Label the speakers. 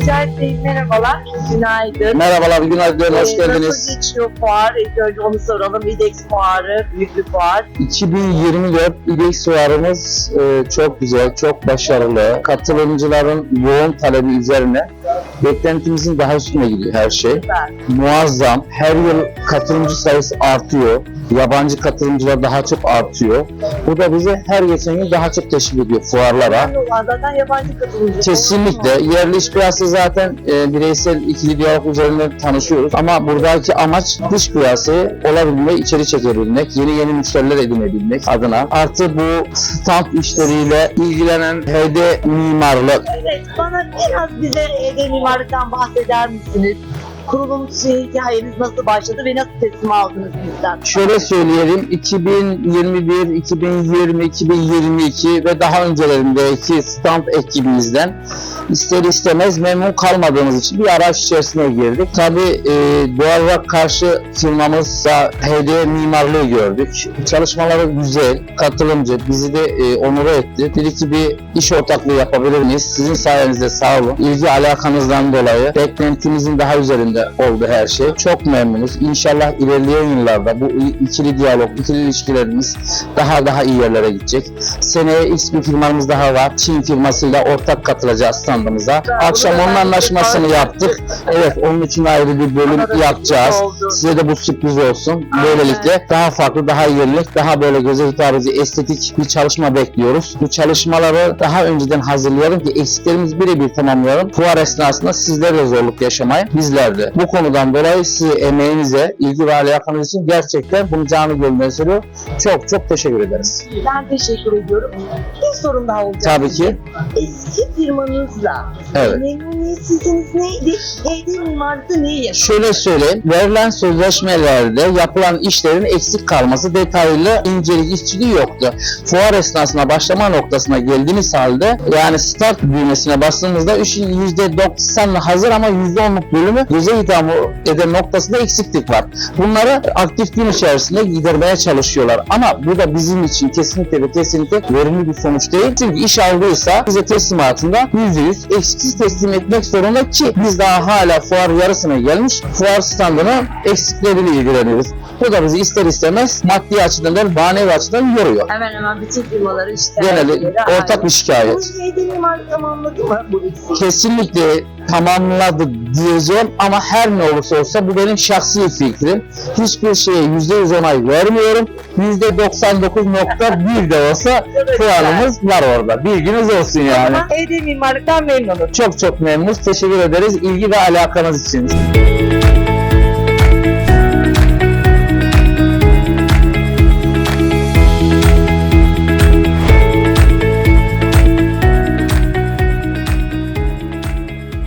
Speaker 1: Mücahit Bey merhabalar, günaydın.
Speaker 2: Merhabalar, günaydın, hoş
Speaker 1: Ee,
Speaker 2: geldiniz.
Speaker 1: Nasıl geçiyor fuar? İlk önce onu soralım. İdex fuarı, büyük bir fuar.
Speaker 2: 2024 İDEX fuarımız e, çok güzel, çok başarılı. Katılımcıların yoğun talebi üzerine beklentimizin daha üstüne gidiyor her şey.
Speaker 1: Süper.
Speaker 2: Muazzam, her yıl katılımcı sayısı artıyor. Yabancı katılımcılar daha çok artıyor. Bu da bize her geçen gün daha çok teşvik ediyor fuarlara.
Speaker 1: Zaten yabancı katılımcı.
Speaker 2: Kesinlikle. Yerli iş piyasası zaten e, bireysel ikili diyalog üzerinden tanışıyoruz. Ama buradaki amaç dış piyasayı olabilme, içeri çekebilmek, yeni yeni müşteriler edinebilmek adına. Artı bu stand işleriyle ilgilenen HD mimarlık,
Speaker 1: Evet, bana biraz bize ED mimarlıktan bahseder misiniz? Kurulum şey, hikayeniz nasıl başladı ve nasıl teslim aldınız bizden?
Speaker 2: Şöyle söyleyelim 2021, 2020, 2022 ve daha öncelerindeki stand ekibimizden ister istemez memnun kalmadığımız için bir araç içerisine girdik. Tabi e, doğal olarak karşı firmamızda HD mimarlığı gördük. Çalışmaları güzel, katılımcı, bizi de e, onur etti. Dedi ki bir iş ortaklığı yapabilir miyiz? Sizin sayenizde sağ olun. İlgi alakanızdan dolayı beklentimizin daha üzerinde oldu her şey. Çok memnunuz. İnşallah ilerleyen yıllarda bu ikili diyalog, ikili ilişkilerimiz daha daha iyi yerlere gidecek. Seneye X bir firmamız daha var. Çin firmasıyla ortak katılacağız standımıza. Akşam onun anlaşmasını yaptık. Evet onun için ayrı bir bölüm yapacağız. Size de bu sürpriz olsun. Böylelikle daha farklı, daha yenilik, daha böyle göze hitap edici, estetik bir çalışma bekliyoruz. Bu çalışmaları daha önceden hazırlayalım ki eksiklerimizi birebir tamamlayalım. Fuar esnasında sizler de zorluk yaşamayın, bizler de. Bu konudan dolayı size emeğinize, ilgi ve alakanız için gerçekten bunu canı gönülden. Çok çok teşekkür ederiz.
Speaker 1: Ben teşekkür ediyorum. Daha olacak.
Speaker 2: Tabii ki.
Speaker 1: Eski firmanızla
Speaker 2: Evet.
Speaker 1: memnuniyetsizliğiniz neydi? ED mimarlıkta neyi?
Speaker 2: Şöyle söyleyeyim, verilen sözleşmelerde yapılan işlerin eksik kalması detaylı incelik işçiliği yoktu. Fuar esnasında başlama noktasına geldiğimiz halde yani start düğmesine bastığımızda işin %90'ı hazır ama %10'luk bölümü göze hitap eden noktasında eksiklik var. Bunları aktif gün içerisinde gidermeye çalışıyorlar. Ama bu da bizim için kesinlikle ve kesinlikle verimli bir sonuç değil. Çünkü iş aldıysa bize teslimatında %100 eksiksiz teslim etmek zorunda ki biz daha hala fuar yarısına gelmiş fuar standının eksikleriyle ilgileniyoruz. Bu da bizi ister istemez maddi açıdan da manevi açıdan yoruyor.
Speaker 1: Hemen hemen bütün firmaları işte.
Speaker 2: Genelde ortak bir şikayet.
Speaker 1: Bu ED mimarlık tamamladı mı bu eksiği?
Speaker 2: kesinlikle tamamladı diyeceğim ama her ne olursa olsa bu benim şahsi fikrim. Hiçbir şeye %100 onay vermiyorum. %99.1 de olsa puanımız var orada. Bilginiz olsun yani.
Speaker 1: Ama ED mimarlıktan memnunum.
Speaker 2: Çok çok memnunuz. Teşekkür ederiz ilgi ve alakanız için.